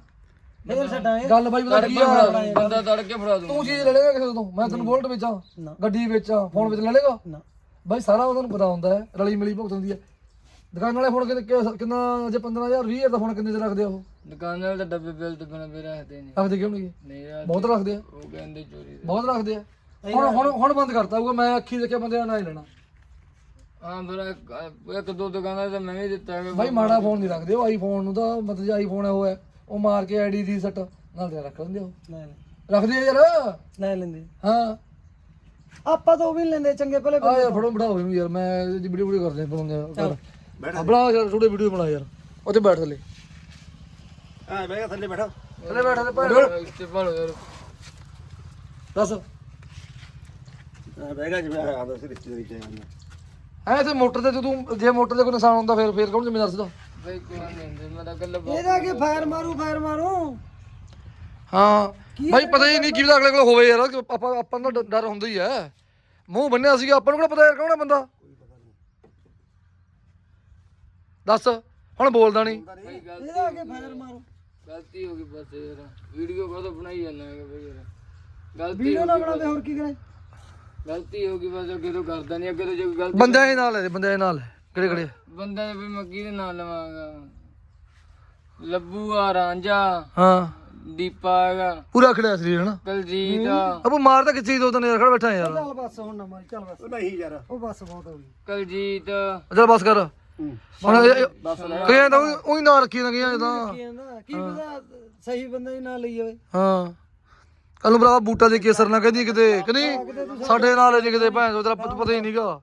ਫੇਰ ਛੱਡਾਂਗੇ ਗੱਲ ਬਾਈ ਪਤਾ ਕੀ ਤੜਕੇ ਆ? ਫੜਾ ਦੂੰ। ਬੰਦਾ ਤੜਕੇ ਫੜਾ ਦੂੰ ਤੂੰ ਚੀਜ਼ ਲੈ ਲੇਗਾ ਕਿਸੇ ਤੋਂ। ਮੈਂ ਤੈਨੂੰ ਬੋਲਟ ਵੇਚਾਂ ਨਾ। ਗੱਡੀ ਵੇਚਾਂ ਫੋਨ ਵਿੱਚ ਲੈ ਲੇਗਾ? ਨਾ। ਬਾਈ ਸਾਰਾ ਉਹਨਾਂ ਨੂੰ ਪਤਾ ਹੁੰਦਾ ਹੈ। ਰਲੀ ਮਿਲੀ ਭੁਗਤ ਹੁੰਦੀ ਹੈ। ਦੁਕਾਨ ਵਾਲੇ ਫੋਨ ਕਿੰਨੇ ਕਿੰਨਾ ਜੇ 15000 20000 ਦਾ ਫੋਨ ਕਿੰਨੇ ਚ ਰੱਖਦੇ ਆ ਉਹ? ਦੁਕਾਨ ਵਾਲੇ ਤਾਂ ਡੱਬੇ ਬਿੱਲ ਤੇ ਬਿਨਾ ਵੀ ਰੱਖਦੇ ਨਹੀਂ। ਰੱਖਦੇ ਕਿਉਂ ਨਹੀਂ? ਨਹੀਂ ਯਾਰ ਬਹੁਤ ਰੱਖਦੇ ਆ। ਉਹ ਕਹਿੰਦੇ ਚੋਰੀ ਦੇ। ਬਹੁਤ ਰੱਖਦੇ ਆ। ਹੁਣ ਹੁਣ ਹੁਣ ਬੰਦ ਕਰਤਾ ਹੋਊਗਾ। ਮੈਂ ਅੱਖੀ ਦੇਖਿਆ ਬੰਦਿਆਂ ਨਾਲ ਹੀ ਲੈਣਾ। ਹਾਂ ਫਿਰ ਇੱਕ- ਇੱਕ ਦੋ ਦੁਕਾਨਾਂ ਤੇ ਮੈਂ ਵੀ ਦਿੱਤਾ ਹੈ ਬਾਈ ਮਾੜਾ ਫੋਨ ਨਹੀਂ ਰੱਖਦੇ ਉਹ। ਆਈਫੋਨ ਨੂੰ ਤਾਂ ਮਤਲਬ ਜੇ ਆਈਫੋਨ ਹੈ ਉਹ ਹੈ। ਉਹ ਮਾਰ ਕੇ ਆਈਡੀ ਦੀ ਸੱਟ ਨਾਲ ਦੇ ਰੱਖ ਲੈਂਦੇ ਉਹ। ਲੈ ਰੱਖਦੇ ਆ ਯਾਰ? ਲੈ ਲੈਂਦੇ ਹਾਂ। ਆਪਾਂ ਤਾਂ ਉਹ ਵੀ ਨੀ ਲੈਂਦੇ ਚੰਗੇ ਭਲੇ ਆ ਯਾਰ ਫੜੋ ਬਿਠਾਓ ਇਹਨੂੰ ਯਾਰ ਮੈਂ ਇਹਦੀ ਵੀਡੀਓ ਵੀਡੀਓ ਕਰਦੇ ਬਣਾਉਂਦੇ ਆ ਕਰ ਬੈਠ। ਬਣਾ ਯਾਰ ਥੋੜੀ ਵੀਡੀਓ ਬਣਾ ਯਾਰ। ਉੱਥੇ ਬੈਠ ਥੱਲੇ। ਹਾਂ ਬਹਿ ਜਾ ਥੱਲੇ ਬੈਠਾ। ਥੱਲੇ ਬੈਠ ਭਾਲੋ। ਯਾਰ। ਦੱਸ। ਹਾਂ ਬਹਿ ਜਾ ਜਿਵੇਂ ਆਉਂਦਾ ਸੀ ਰਿਸ਼ਤੇਦਾਰੀ ਚ। ਐ ਤੇ ਮੋਟਰ ਤੇ ਤੂੰ ਜੇ ਮੋਟਰ ਤੇ ਕੋਈ ਨੁਕਸਾਨ ਹੁੰਦਾ ਫਿਰ ਫਿਰ ਕੌਣ ਜ਼ਿੰਮੇਦਾਰ ਸੀਦਾ ਬਈ ਕੋਈ ਨਹੀਂ ਹੁੰਦੇ ਮੈਂ ਤਾਂ ਗੱਲ ਇਹਦਾ ਕੀ ਫਾਇਰ ਮਾਰੂ ਫਾਇਰ ਮਾਰੂ? ਹਾਂ ਬਾਈ ਪਤਾ ਹੀ ਨਹੀਂ ਕੀ ਪਤਾ ਅਗਲੇ ਕੋਲ ਹੋਵੇ ਯਾਰ ਕਿ ਆਪਾਂ ਆਪਾਂ ਨੂੰ ਤਾਂ ਡਰ ਹੁੰਦਾ ਹੀ ਹੈ। ਮੂੰਹ ਬੰਨਿਆ ਸੀਗਾ ਆਪਾਂ ਨੂੰ ਕਿਹੜਾ ਪਤਾ ਯਾਰ ਕੌਣ ਹੈ ਬੰਦਾ? ਦੱਸ ਹੁਣ ਬੋਲਦਾ ਨਹੀਂ ਬਈ ਇਹਦਾ ਕੀ ਫਾਇਰ ਮਾਰੂ? ਗਲਤੀ ਹੋ ਗਈ ਬਸ ਯਾਰ। ਵੀਡੀਓ ਕਦੋਂ ਬਣਾਈ ਜਾਂਦਾ ਹੈ ਬਈ ਯਾਰ। ਗਲਤੀ ਵੀਡੀਓ ਨਾ ਬਣਾਵੇ ਹੋਰ ਕੀ ਕਰੇ? ਗਲਤੀ ਹੋ ਗਈ ਬਸ ਅੱਗੇ ਤੋਂ ਕਰਦਾ ਨਹੀਂ ਅੱਗੇ ਤੋਂ ਜੇ ਕੋਈ ਗਲਤੀ ਬੰਦਿਆਂ ਦੇ ਨਾਲ ਹੈ ਬੰਦਿਆਂ ਦੇ ਨਾਲ ਹੈ। ਕਿਹੜੇ ਕਿਹੜੇ? ਬੰਦਾ ਵੀ ਮੈਂ ਕਿਹਦੇ ਨਾਲ ਲਵਾਂਗਾ? ਲੱਭੂ ਆ ਰਾਂਝਾ। ਹਾਂ। ਦੀਪਾ ਹੈਗਾ। ਪੂਰਾ ਖੜਿਆ ਸਰੀਰ ਹਨਾ? ਕਲਜੀਤ ਅਬੂ ਮਾਰ ਤਾਂ ਕਿੱਥੇ ਦੋ ਤਿੰਨ ਯਾਰ ਖੜਾ ਬੈਠਾ ਯਾਰ। ਚੱਲ ਬਸ ਹੁਣ ਨਾ ਮਾਰੀ ਚੱਲ ਬਸ। ਨਹੀਂ ਯਾਰ। ਉਹ ਬਸ ਬਹੁਤ ਹੋ ਗਈ। ਕਲਜੀਤ। ਚੱਲ ਬਸ ਕਰ। ਹੁਣ ਬਸ ਲੈ। ਕਈਆਂ ਤਾਂ ਉਹੀ ਨਾ ਰੱਖੀ ਨਾ ਕਈਆਂ ਤਾਂ। ਕੀ ਕਹਿੰਦਾ? ਕੀ ਪਤਾ ਸਹੀ ਬੰਦਾ ਹੀ ਨਾ ਲਈ ਜਾਵੇ। ਹਾਂ। ਕੱਲ ਨੂੰ ਭਰਾ ਬੂਟਾ ਦੇ ਕੇਸਰ ਨਾ ਕਹਿੰਦੀ ਕਿਤੇ ਕਿ ਨਹੀਂ? ਸਾਡੇ ਨਾਲ ਜੀ ਕਿਤੇ ਭੈਣ ਚੋਦ ਤੇਰਾ ਪਤ- ਪਤਾ ਹੀ ਨਹੀਂਗਾ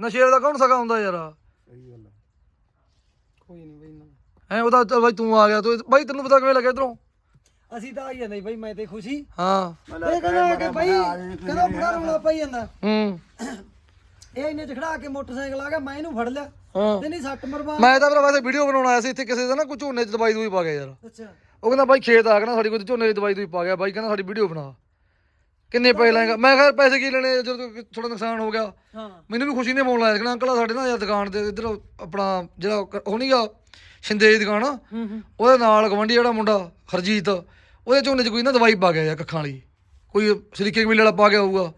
ਨਸ਼ੇ ਦਾ ਕੌਣ ਸਕਾ ਹੁੰਦਾ ਯਾਰ? ਸਹੀ ਗੱਲ ਆ। ਕੋਈ ਨਹੀਂ ਬਈ ਨਾ। ਐ ਉਹਦਾ ਚੱਲ ਬਾਈ ਤੂੰ ਆ ਗਿਆ ਤੂੰ ਬਾਈ ਤੈਨੂੰ ਪਤਾ ਕਿਵੇਂ ਲੱਗਿਆ ਇਧਰੋਂ? ਅਸੀਂ ਤਾਂ ਆਈ ਜਾਂਦੇ ਬਈ ਮੈਂ ਤੇ ਖੁਸ਼ੀ। ਹਾਂ। ਇਹ ਕਹਿੰਦਾ ਕਿ ਬਈ ਕਹਿੰਦਾ ਬੜਾ ਰੌਲਾ ਪਾਈ ਜਾਂਦਾ। ਹੂੰ। ਇਹ ਇਹਨੇ ਚਖੜਾ ਕੇ ਮੋਟਰਸਾਈਕਲ ਆ ਗਿਆ ਮੈਂ ਇਹਨੂੰ ਫੜ ਲਿਆ। ਹਾਂ। ਤੇ ਨਹੀਂ ਸੱਟ ਮਰਵਾ ਮੈਂ ਤਾਂ ਭਰਾ ਵੈਸੇ ਵੀਡੀਓ ਬਣਾਉਣ ਆਇਆ ਸੀ ਇੱਥੇ ਕਿਸੇ ਦਾ ਨਾ ਕੋਈ ਝੋਨੇ 'ਚ ਦਵਾਈ ਦੂਈ ਪਾ ਗਿਆ ਯਾਰ। ਅੱਛਾ। ਉਹ ਕਹਿੰਦਾ ਬਾਈ ਖੇਤ ਆ ਗਿਆ ਨਾ ਸਾਡੀ ਕੋਈ ਝੋਨੇ 'ਚ ਦਵਾਈ ਦੂਈ ਪਾ ਗਿਆ ਬਾਈ ਕਹਿੰਦਾ ਸਾਡੀ ਵੀਡੀਓ ਬਣਾ। ਕਿੰਨੇ ਪੈਸੇ ਲਾਏਗਾ? ਮੈਂ ਕਿਹਾ ਪੈਸੇ ਕੀ ਲੈਣੇ ਜਦੋਂ ਥੋੜਾ ਨੁਕਸਾਨ ਹੋ ਗਿਆ। ਹਾਂ। ਮੈਨੂੰ ਵੀ ਖੁਸ਼ੀ ਨੇ ਫੋਨ ਲਾਇਆ ਕਹਿੰਦਾ ਅੰਕਲ ਸਾਡੇ ਨਾ ਯਾਰ ਦੁਕਾਨ ਦੇ ਇੱਧਰ ਆਪਣਾ ਜਿਹੜਾ ਕ- ਉਹ ਨਹੀਂਗਾ ਸ਼ਿੰਦੇ ਦੀ ਦੁਕਾਨ ਉਹਦੇ ਨਾਲ ਗਵੰਡੀ ਜਿਹੜਾ ਮੁੰਡਾ ਹਰਜੀਤ। ਉਹਦੇ ਝੋਨੇ 'ਚ ਕੋਈ ਨਾ ਦਵਾਈ ਪਾ ਗਿਆ ਯਾਰ ਕੱਖਾਂ ਵਾਲੀ। ਕੋਈ ਸਰੀਕੇ ਕਮੀਲੇ ਵਾਲਾ ਪਾ ਗਿਆ ਹੋਊਗਾ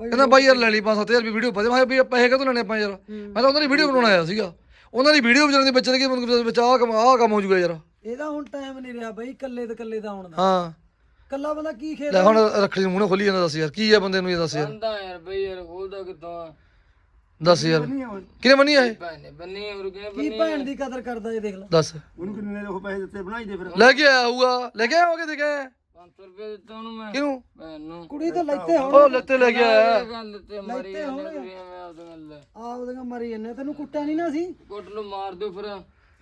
ਕਹਿੰਦਾ ਬਾਈ ਯਾਰ ਲੈ ਲਈ 5-7000 ਰੁਪਏ ਵੀਡੀਓ ਪਾ ਦੇ। ਮੈਂ ਵੀ ਪੈਸੇ ਕਦੋਂ ਲੈਣੇ ਆਪਾਂ ਯਾਰ? ਮੈਂ ਤਾਂ ਉਹਨਾਂ ਦੀ ਵੀਡੀਓ ਬਣਾਉਣ ਆਇਆ ਸੀਗਾ। ਉਹਨਾਂ ਦੀ ਵੀਡੀਓ ਵਿਚਾਰਨ ਦੇ ਵਿੱਚ ਕਿ ਮੈਨੂੰ ਵਿੱਚ ਆਹ ਕੰਮ ਆਹ ਕੰਮ ਹੋ ਜੂਗਾ ਯਾਰ। ਇਹਦਾ ਹੁਣ ਟਾਈਮ ਨਹੀਂ ਰਿਹਾ ਬਈ ਇਕੱਲੇ ਤੇ ਇਕੱਲੇ ਦਾ ਆਉਣ ਦਾ। ਹਾਂ। ਇਕੱਲਾ ਬੰਦਾ ਕੀ ਖੇਡ ਲੈ ਹੁਣ ਰੱਖੜੀ ਨੂੰ ਮੂੰਹ ਖੋਲੀ ਜਾਂਦਾ ਦੱਸ ਯਾਰ ਕੀ ਹੈ ਬੰਦੇ ਨੂੰ ਇਹ ਦੱਸ ਯਾਰ? ਬੰਦਾ ਯਾਰ ਬਈ ਯਾਰ ਖੋਲਦਾ ਕਿੱਥੋਂ ਆ ਦੱਸ ਯਾਰ ਕਿਹਨੇ ਮੰਨੀ ਆ ਇਹ? ਭੈਣ ਬੰਨੀ ਹੋਰ ਕਿਹਨੇ ਕੀ ਭੈਣ ਦੀ ਕਦਰ ਕਰਦਾ ਇਹ ਦੇਖ ਲੈ। ਦੱਸ। ਉਹਨੂੰ ਕਿੰਨੇ ਉਹ ਪੈਸੇ ਦਿੱਤੇ ਬਣਾਈ ਦੇ ਫਿਰ। ਲੈ ਕੇ ਆਇਆ ਹੋਊਗਾ ਲੈ ਕੇ ਆਇਆ ਹੋਗੇ ਦੇ ਕੇ ਆਇਆ? 500 ਰੁਪਏ ਦਿੱਤਾ ਉਹਨੂੰ ਮੈਂ। ਕਿਹਨੂੰ? ਭੈਣ ਨੂੰ। ਕੁੜੀ ਤਾਂ ਲੈਤੇ ਹੁਣ ਉਹ ਲੱਤੇ ਲੈ ਕੇ ਆਇਆ। ਗੱਲ ਤੇ ਮਰੀ ਜਾਂਦੇ ਕੁੜੀਆਂ ਮੈਂ ਆਪਦੇ ਗੱਲ ਆਪ ਉਹਦੀਆਂ ਮਰੀ ਜੰਨੇ ਤੈਨੂੰ ਕੁੱਟਿਆ ਨਹੀਂ ਨਾ ਸੀ ਕੁੱਟ ਨੂੰ ਮਾਰ ਦਿਓ ਫਿਰ।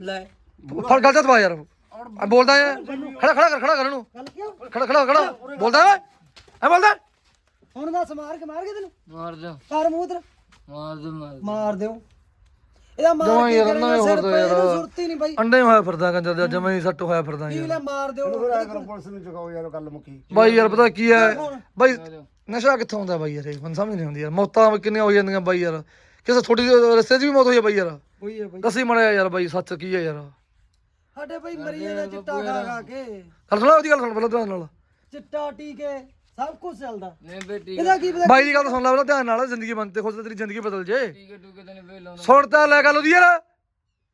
ਲੈ। ਫੜ ਗੱਲ ਦਵਾ ਯਾਰ। ਆ ਬੋਲਦਾ ਹੈ ਖੜਾ ਖੜਾ ਕਰ ਖੜਾ ਕਰ ਇਹਨੂੰ। ਗੱਲ ਕਿਉਂ? ਖੜਾ ਖੜਾ ਖੜਾ। ਬੋਲਦਾ ਹੈ ਐ ਬੋਲਦਾ? ਹੁਣ ਦੱਸ ਮਾਰ ਕੇ ਮਾਰ ਕੇ ਤੈਨੂੰ। ਮਾਰ ਦਿਓ। ਕਰ ਮੂੰਹ ਮਾਰ ਦਿਓ ਮਾਰ ਦਿਓ। ਮਾਰ ਦਿਓ। ਇਹਦਾ ਮਾਰ ਕੇ ਯਾਰ, ਕਰੇਗਾ ਨਾ ਸਿਰ ਹੋਰ ਤਾਂ ਪਏ ਯਾਰ। ਇਹਨੂੰ ਸੁਰਤੀ ਨਹੀਂ ਬਈ। ਅੰਡੇ ਹੋਇਆ ਫਿਰਦਾ ਕੰਜਰ ਦਾ ਜਮੇ ਹੀ ਸੱਟ ਹੋਇਆ ਫਿਰਦਾ ਕੀ ਲੈ ਮਾਰ ਦਿਓ? ਫਿਰ ਆ ਕਰੋ ਪੁਲਿਸ ਨੂੰ ਚੁਕਾਓ ਯਾਰ ਗੱਲ ਮੁੱਕੀ। ਬਾਈ ਯਾਰ ਪਤਾ ਕੀ ਹੈ? ਬਾਈ। ਨਸ਼ਾ ਕਿੱਥੋਂ ਆਉਂਦਾ ਬਾਈ ਯਾਰ ਇਹ? ਮੈਨੂੰ ਸਮਝ ਨਹੀਂ ਆਉਂਦੀ ਯਾਰ। ਮੌਤਾਂ ਕਿੰਨੀਆਂ ਹੋ ਜਾਂਦੀਆਂ ਬਾਈ ਯਾਰ। ਕਿਸੇ ਥੋੜੀ ਰਸਤੇ 'ਚ ਵੀ ਮੌਤ ਹੋਈ ਹੈ ਬਾਈ ਯਾਰ। ਹੋਈ ਹੈ ਬਈ। ਦੱਸੀ ਮੜਿਆ ਯਾਰ ਬਾਈ ਸੱਚ ਕੀ ਹੈ ਯਾਰ? ਸਾਡੇ ਬਈ ਮਰੀਆਂ ਦਾ ਚਿੱਟਾ ਖਾ ਖਾ ਕੇ। ਗੱਲ ਸੁਣਾ ਉਹਦੀ ਗੱਲ ਸੁਣ ਪਹਿਲਾਂ ਧਿਆਨ ਨਾਲ। ਚਿੱਟਾ ਟੀਕੇ ਸਭ ਕੁਝ ਚੱਲਦਾ। ਨਹੀਂ ਬੇਟੀ ਇਹਦਾ ਕੀ ਪਤਾ ਬਾਈ ਦੀ ਗੱਲ ਤਾਂ ਸੁਣ ਲੈ ਪਹਿਲਾਂ ਧਿਆਨ ਨਾਲ ਜ਼ਿੰਦਗੀ ਬੰਦ ਤੇ ਖੁਦ ਤੇਰੀ ਜ਼ਿੰਦਗੀ ਬਦਲ ਜੇ। ਟੀਕੇ ਟੂਕੇ ਤਾਂ ਨਹੀਂ ਵੇ ਲਾਉਣਾ ਸੁਣ ਤਾਂ ਲੈ ਗੱਲ ਉਹਦੀ ਯਾਰ।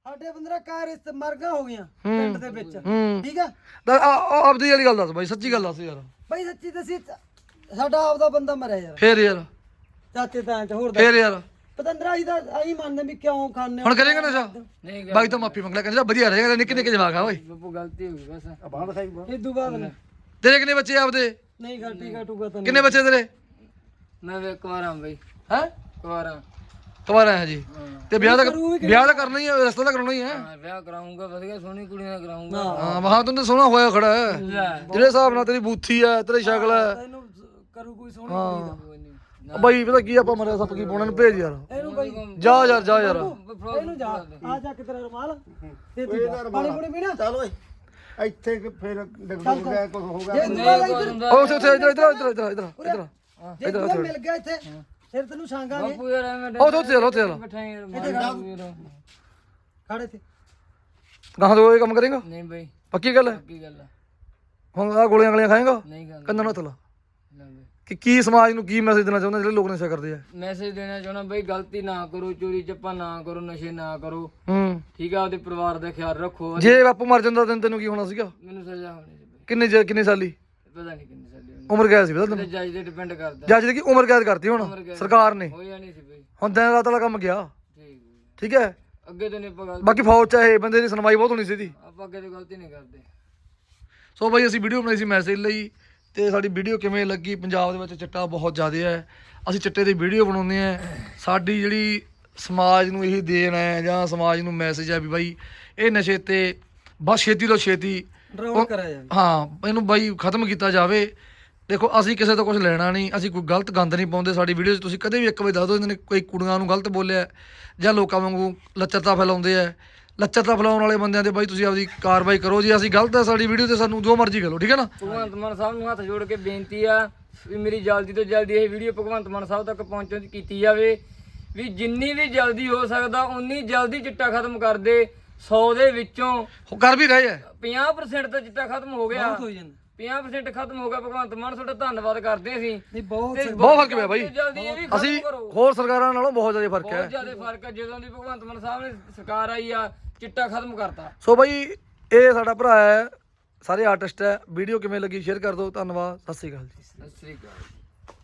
ਸਾਡੇ ਬੰਦਰਾ ਕਾਰ ਇਸ ਮਰਗਾ ਹੋ ਗਈਆਂ ਪਿੰਡ ਦੇ ਵਿੱਚ। ਹੂੰ। ਠੀਕ ਆ? ਤਾਂ ਆ- ਆ- ਆਪਦੀ ਵਾਲੀ ਗੱਲ ਦੱਸ ਬਾਈ ਸੱਚੀ ਗੱਲ ਦੱਸ ਯਾਰ। ਬਈ ਸੱਚੀ ਦੱਸੀ ਸਾਡਾ ਆਪਦਾ ਬੰਦਾ ਮਰਿਆ ਯਾਰ। ਫੇਰ ਯਾਰ। ਚਾਚੇ ਤਾਂ ਚ ਹੋਰ ਦੱਸ। ਫੇਰ ਯਾਰ। ਪਤੰਦਰਾ ਜੀ ਦਾ ਆਈ ਮੰਨਦੇ ਵੀ ਕਿਉਂ ਖਾਣੇ ਹੁਣ ਕਰੇਗਾ ਨਸ਼ਾ? ਨਹੀਂ ਬਾਈ ਤੋਂ ਮਾਫੀ ਮੰਗ ਲੈ ਕਹਿੰਦਾ ਵਧੀਆ ਰਹੇਗਾ ਨਿੱਕੇ ਨਿੱਕੇ ਜਵਾਕ ਆ ਓਏ। ਬੱਬੂ ਗਲਤੀ ਹੋ ਗਈ ਬਸ। ਆ ਬਾਹਰ ਦਿਖਾਈ ਬਾ ਇਹ ਤੋਂ ਬਾਅਦ ਨਹੀਂ। ਤੇਰੇ ਕਿੰਨੇ ਬੱਚੇ ਆ ਆਪਦੇ? ਨਹੀਂ ਗਾ ਟੀਕਾ ਟੂਕਾ ਤਾਂ ਕਿੰਨੇ ਬੱਚੇ ਤੇਰੇ? ਮੈਂ ਵੇ ਕੁਆਰਾਂ ਬਈ। ਹੈ? ਕੁਆਰਾਂ ਕੁਵਾਰਾ ਹੈ ਜੀ। ਤੇ ਵਿਆਹ ਤਾਂ ਵਿਆਹ ਤਾਂ ਕਰਨਾ ਹੀ ਹੈ ਰਸਤਾ ਤਾਂ ਕਰਾਉਣਾ ਹੀ ਹੈ ਹਾਂ, ਵਿਆਹ ਕਰਾਉਂਗਾ ਵਧੀਆ ਸੋਹਣੀ ਕੁੜੀ ਨਾਲ ਕਰਾਉਂਗਾ ਹਾਂ। ਵਾਹ ਤੂੰ ਤਾਂ ਸੋਹਣਾ ਹੋਇਆ ਖੜਾ। ਜਿਹੜੇ ਹਿਸਾਬ ਨਾਲ ਤੇਰੀ ਬੂਥੀ ਹੈ ਤੇਰੀ ਸ਼ਕਲ ਹੈ ਇਹਨੂੰ ਕਰੂ ਕੋਈ ਸੋਹਣੀ ਕੁੜੀ ਦਾ ਉਹ ਬਾਈ ਪਤਾ ਕੀ ਆਪਾਂ ਮਰਿਆ ਸੱਪ ਕੀ ਪਾਉਣਾ ਨੂੰ ਭੇਜ ਯਾਰ। ਇਹਨੂੰ ਬਈ ਜਾ ਯਾਰ ਜਾ ਯਾਰ। ਇਹਨੂੰ ਜਾ ਆ ਜਾ ਕੇ ਤੇਰਾ ਰੁਮਾਲ ਤੇ ਤੂੰ ਜਾ। ਪਾਣੀ ਪੂਣੀ ਪੀਣਾ ਚੱਲ ਓਏ। ਇੱਥੇ ਕਿ ਫਿਰ ਡਿੱਗ ਡੁੱਗ ਗਿਆ ਕੁਝ ਹੋ ਗਿਆ ਜੇ ਤੂੰ ਬਾਅਦ ਇੱਧਰ ਉਹ ਉੱਥੇ ਉੱਥੇ ਇੱਧਰ ਇੱਧਰ ਇੱਧਰ ਇੱਧਰ ਇੱਧਰ ਇੱਧਰ। ਜੇ ਤੂੰ ਮਿਲ ਗਿਆ ਇੱਥੇ ਫਿਰ ਤੈਨੂੰ ਛਾਂਗਾਂਗੇ ਬੱਬੂ ਯਾਰ ਐਵੇਂ ਉਹ ਉੱਥੇ ਚੱਲ ਉੱਥੇ ਚੱਲ ਬਿਠਾਈ ਯਾਰ ਮਾਰ ਯਾਰ। ਖੜੇ ਤੇ ਗਾਹਾਂ ਤੋਂ ਇਹ ਕੰਮ ਕਰੇਗਾ? ਨਹੀਂ ਬਈ। ਪੱਕੀ ਗੱਲ ਹੈ? ਕੀ ਗੱਲ ਆ ਹੁਣ ਆ ਗੋਲੀਆਂ ਗਲੀਆਂ ਖਾਏਗਾ? ਨਹੀਂ ਖਾਂਦੇ ਕੰਨਾਂ ਨੂੰ ਹੱਥ ਲਾ। ਲਾਉਂਦੇ ਕਿ ਕੀ ਸਮਾਜ ਨੂੰ ਕੀ ਮੈਸੇਜ ਦੇਣਾ ਚਾਹੁੰਦੇ ਜਿਹੜੇ ਲੋਕ ਨਸ਼ਾ ਕਰਦੇ ਆ? ਮੈਸੇਜ ਦੇਣਾ ਚਾਹੁੰਦਾ ਬਈ ਗਲਤੀ ਨਾ ਕਰੋ ਚੋਰੀ ਚੱਪਾ ਨਾ ਕਰੋ ਨਸ਼ੇ ਨਾ ਕਰੋ। ਹੂੰ। ਠੀਕ ਆ ਉਹਦੇ ਪਰਿਵਾਰ ਦਾ ਖਿਆਲ ਰੱਖੋ। ਜੇ ਬਾਪੂ ਮਰ ਜਾਂਦਾ ਤੈਨੂੰ ਤੈਨੂੰ ਕੀ ਹੋਣਾ ਸੀਗਾ? ਮੈਨੂੰ ਸਜ਼ਾ ਹੋਣੀ ਸੀ। ਬਈ ਕਿੰਨੇ ਜ- ਕਿੰਨੇ ਸਾਲੀ? ਪਤਾ ਨਹੀਂ ਕਿੰਨੀ ਸਾਲੀ ਹੋਣੀ। ਉਮਰ ਕੈਦ ਸੀ ਪਤਾ ਤੇ ਤੈਨੂੰ ਜੱਜ ਤੇ ਡਿਪੈਂਡ ਕਰਦਾ। ਜੱਜ ਦੀ ਕੀ ਉਮਰ ਕੈਦ ਕਰਤੀ ਹੁਣ? ਕੈਦ। ਸਰਕਾਰ ਨੇ। ਹੋ ਜਾਣੀ ਸੀ ਬਈ। ਹੁਣ ਦਿਨ ਰਾਤ ਵਾਲਾ ਕੰਮ ਗਿਆ। ਠੀਕ ਹੈ? ਅੱਗੇ ਤੋਂ ਨਹੀਂ ਆਪਾਂ ਗਲਤੀ ਬਾਕੀ ਫੌਜ ਚ ਇਹ ਬੰਦੇ ਦੀ ਸੁਣਵਾਈ ਬਹੁਤ ਹੋਣੀ ਸੀ ਦੀ ਆਪਾਂ ਅੱਗੇ ਤੋਂ ਗਲਤੀ ਨਹੀਂ ਕਰਦੇ। ਸੋ ਬਾਈ ਅਸੀਂ ਵੀਡੀਓ ਬਣਾਈ ਸੀ ਮੈਸੇਜ ਲਈ। ਤੇ ਸਾਡੀ ਵੀਡੀਓ ਕਿਵੇਂ ਲੱਗੀ? ਪੰਜਾਬ ਦੇ ਵਿੱਚ ਚਿੱਟਾ ਬਹੁਤ ਜ਼ਿਆਦਾ ਹੈ। ਅਸੀਂ ਚਿੱਟੇ ਦੀ ਵੀਡੀਓ ਬਣਾਉਂਦੇ ਆ ਸਾਡੀ ਜਿਹੜੀ ਸਮਾਜ ਨੂੰ ਇਹ ਦੇਣ ਹੈ ਜਾਂ ਸਮਾਜ ਨੂੰ ਮੈਸੇਜ ਹੈ ਵੀ ਬਾਈ ਇਹ ਨਸ਼ੇ ਤੇ ਬਸ ਛੇਤੀ ਤੋਂ ਛੇਤੀ ਡਰਾਉਣ ਕਰਿਆ ਜਾਵੇ। ਹਾਂ ਇਹਨੂੰ ਬਾਈ ਖਤਮ ਕੀਤਾ ਜਾਵੇ। ਦੇਖੋ ਅਸੀਂ ਕਿਸੇ ਤੋਂ ਕੁਝ ਲੈਣਾ ਨਹੀਂ। ਅਸੀਂ ਕੋਈ ਗਲਤ ਗੰਦ ਨਹੀਂ ਪਾਉਂਦੇ। ਸਾਡੀ ਵੀਡੀਓ 'ਚ ਤੁਸੀਂ ਕਦੇ ਵੀ ਇੱਕ ਵਾਰ ਦੱਸ ਦਿਓ ਇਹਨਾਂ ਨੇ ਕੋਈ ਕੁੜੀਆਂ ਨੂੰ ਗਲਤ ਬੋਲਿਆ ਜਾਂ ਲੋਕਾਂ ਵਾਂਗੂ ਲੱਚਰਤਾ ਫੈਲਾਉਂਦੇ ਆ। ਲੱਚਰਤਾ ਫੈਲਾਉਣ ਵਾਲੇ ਬੰਦਿਆਂ ਤੇ ਬਾਈ ਤੁਸੀਂ ਆਪਦੀ ਕਾਰਵਾਈ ਕਰੋ। ਜੀ ਅਸੀਂ ਗਲਤ ਹੈ ਸਾਡੀ ਵੀਡੀਓ ਤੇ ਸਾਨੂੰ ਜੋ ਮਰਜ਼ੀ ਕਰੋ ਠੀਕ ਹੈ ਨਾ? ਭਗਵੰਤ ਮਾਨ ਸਾਹਿਬ ਨੂੰ ਹੱਥ ਜੋੜ ਕੇ ਬੇਨਤੀ ਆ ਵੀ ਮੇਰੀ ਜਲਦੀ ਤੋਂ ਜਲਦੀ ਇਹ ਵੀਡੀਓ ਭਗਵੰਤ ਮਾਨ ਸਾਹਿਬ ਤੱਕ ਪਹੁੰਚਣ ਦੀ ਕੀਤੀ ਜਾਵੇ। ਵੀ ਜਿੰਨੀ ਵੀ ਜਲਦੀ ਹੋ ਸਕਦਾ ਉਨੀ ਜਲਦੀ ਚਿੱਟਾ ਖਤਮ ਕਰ ਦੇ। 100 ਦੇ ਵਿੱਚੋਂ ਉਹ ਕਰ ਵੀ ਰਹੇ ਹੈ 50% ਤਾਂ ਚਿੱਟਾ ਖਤਮ ਹੋ ਗਿਆ। ਬਹੁਤ ਹੋ ਜਾਂਦਾ। 50% ਖਤਮ ਹੋ ਗਿਆ। ਭਗਵੰਤ ਮਾਨ ਤੁਹਾਡਾ ਧੰਨਵਾਦ ਕਰਦੇ ਅਸੀਂ। ਨਹੀਂ ਬਹੁਤ ਬਹੁਤ ਫ਼ਰਕ ਪਿਆ ਬਾਈ। ਅਸੀਂ ਕਰੋ। ਹੋਰ ਸਰਕਾਰਾਂ ਨਾਲੋਂ ਬਹੁਤ ਜ਼ਿਆਦਾ ਫ਼ਰਕ ਹੈ। ਬਹੁਤ ਜ਼ਿਆਦਾ ਫ਼ਰਕ ਹੈ। ਜਦੋਂ ਦੀ ਭਗਵੰਤ ਮਾਨ ਸਾਹਿਬ ਨੇ ਸਰਕਾਰ ਆਈ ਆ ਚਿੱਟਾ ਖਤਮ ਕਰਤਾ। ਸੋ ਬਾਈ ਇਹ ਸਾਡਾ ਭਰਾ ਹੈ ਸਾਰੇ ਆਰਟਿਸਟ ਹੈ। ਵੀਡੀਓ ਕਿਵੇਂ ਲੱਗੀ ਸ਼ੇਅਰ ਕਰ ਦਿਓ। ਧੰਨਵਾਦ। ਸਤਿ ਸ਼੍ਰੀ ਅਕਾਲ ਜੀ। ਸਤਿ ਸ੍ਰੀ ਅਕਾਲ।